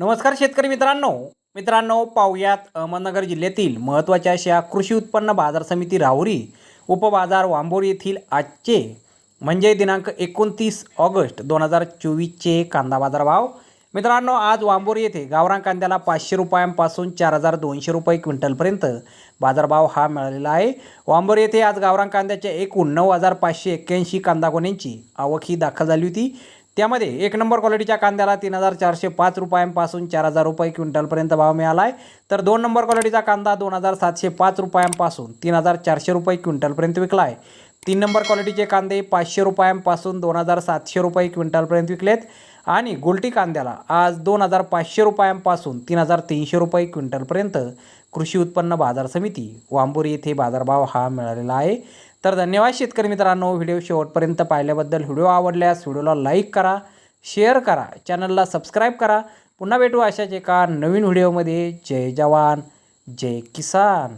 नमस्कार शेतकरी मित्रांनो. मित्रांनो पाहुयात अहमदनगर जिल्ह्यातील महत्त्वाच्या अशा कृषी उत्पन्न बाजार समिती राहुरी उपबाजार वांबोरी येथील आजचे म्हणजे दिनांक एकोणतीस ऑगस्ट दोन हजार चोवीसचे कांदा बाजार भाव मित्रांनो आज वांबोरी येथे गावरान कांद्याला पाचशे रुपयांपासून चार हजार दोनशे रुपये क्विंटलपर्यंत बाजारभाव हा मिळालेला आहे. वांबोरी येथे आज गावरान कांद्याच्या एकूण नऊ हजार पाचशे एक्क्याऐंशी कांदा गोण्यांची आवक ही दाखल झाली होती. त्यामध्ये एक नंबर क्वालिटीच्या कांद्याला तीन हजार चारशे पाच रुपयांपासून चार हजार रुपये क्विंटलपर्यंत भाव मिळाला आहे. तर दोन नंबर क्वालिटीचा कांदा दोन हजार सातशे पाच रुपयांपासून तीन हजार चारशे रुपये क्विंटलपर्यंत विकला आहे. तीन नंबर क्वालिटीचे कांदे पाचशे रुपयांपासून दोन हजार सातशे रुपये क्विंटलपर्यंत विकलेत. आणि गुलटी कांद्याला आज दोन हजार पाचशे रुपयांपासून तीन हजार तीनशे रुपये क्विंटलपर्यंत कृषी उत्पन्न बाजार समिती वांबोरी येथे बाजारभाव हा मिळालेला आहे. तर धन्यवाद शेतकरी मित्रांनो व्हिडिओ शेवटपर्यंत पाहिल्याबद्दल. व्हिडिओ आवडल्यास व्हिडिओला लाईक करा शेअर करा चॅनलला सबस्क्राईब करा. पुन्हा भेटू अशाच एका नवीन व्हिडिओमध्ये. जय जवान जय किसान.